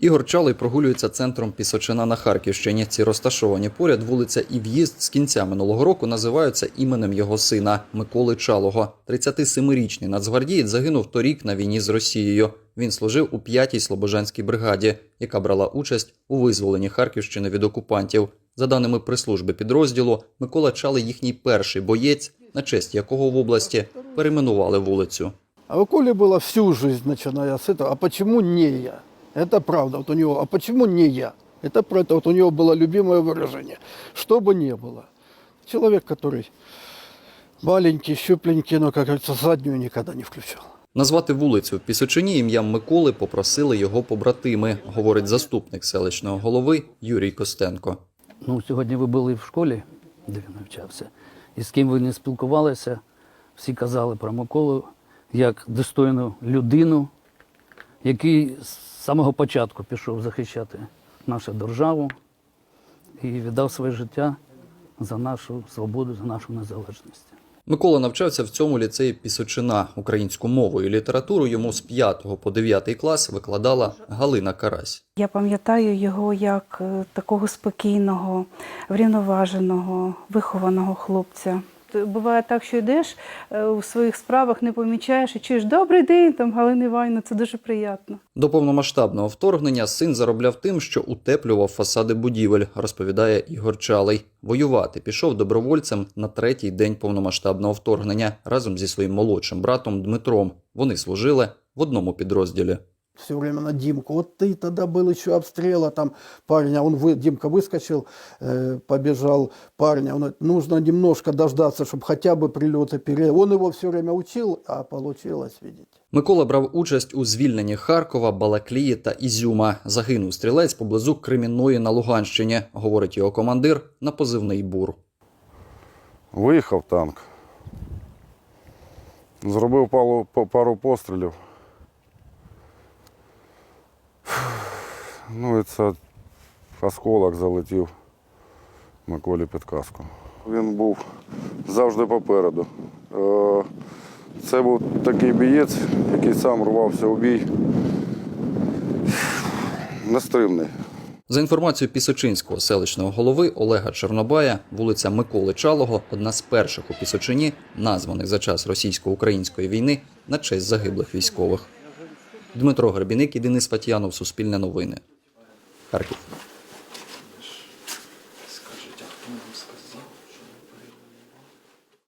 Ігор Чалий прогулюється центром Пісочина на Харківщині. Ці розташовані поряд вулиця і в'їзд з кінця минулого року називаються іменем його сина Миколи Чалого. 37-річний нацгвардієць загинув торік на війні з Росією. Він служив у 5-й Слобожанській бригаді, яка брала участь у визволенні Харківщини від окупантів. За даними прес-служби підрозділу, Микола Чалий їхній перший боєць, на честь якого в області перейменували вулицю. А у Коли было всю жизнь, начиная с этого, а почему не я? Это правда, вот у него, а почему не я? Это про это, вот у него было любимое выражение. Что бы ни было. Человек, который маленький, щупленький, но, как говорится, заднюю никогда не включал. Назвати вулицю в Пісочині ім'ям Миколи попросили його побратими, говорить заступник селищного голови Юрій Костенко. Ну, сьогодні ви були в школі, де він навчався, і з ким ви не спілкувалися, всі казали про Миколу як достойну людину, який з самого початку пішов захищати нашу державу і віддав своє життя за нашу свободу, за нашу незалежність. Микола навчався в цьому ліцеї Пісочина. Українську мову і літературу йому з 5 по 9 клас викладала Галина Карась. Я пам'ятаю його як е, такого спокійного, врівноваженого, вихованого хлопця. Буває так, що йдеш е, у своїх справах, не помічаєш і чуєш добрий день, там Галина Іванівна, це дуже приємно. До повномасштабного вторгнення син заробляв тим, що утеплював фасади будівель, розповідає Ігор Чалий. Воювати пішов добровольцем на третій день повномасштабного вторгнення разом зі своїм молодшим братом Дмитром. Вони служили в одному підрозділі Все время на Димку. Вот ты тогда был еще обстрела, там парень, а он, вы, Димка выскочил, э, побежал парня. Он говорит, нужно немножко дождаться, чтобы хотя бы прилеты пере... Он его все время учил, а получилось, видите. Микола брав участь у звільненні Харкова, Балаклії та Ізюма. Загинув стрілець поблизу Кремінної на Луганщині, говорить його командир на позивний бур. Виїхав танк. Зробив пару, па- пару пострілів. Ну і це осколок залетів Миколі під каску. Він був завжди попереду. Е, Це був такий бієць, який сам рвався у бій. Нестримний. За інформацією Пісочинського селищного голови Олега Чорнобая, вулиця Миколи Чалого одна з перших у Пісочині, названих за час російсько-української війни на честь загиблих військових. Дмитро Гребіник і Денис Фатіянов, Суспільне новини. Arquivo.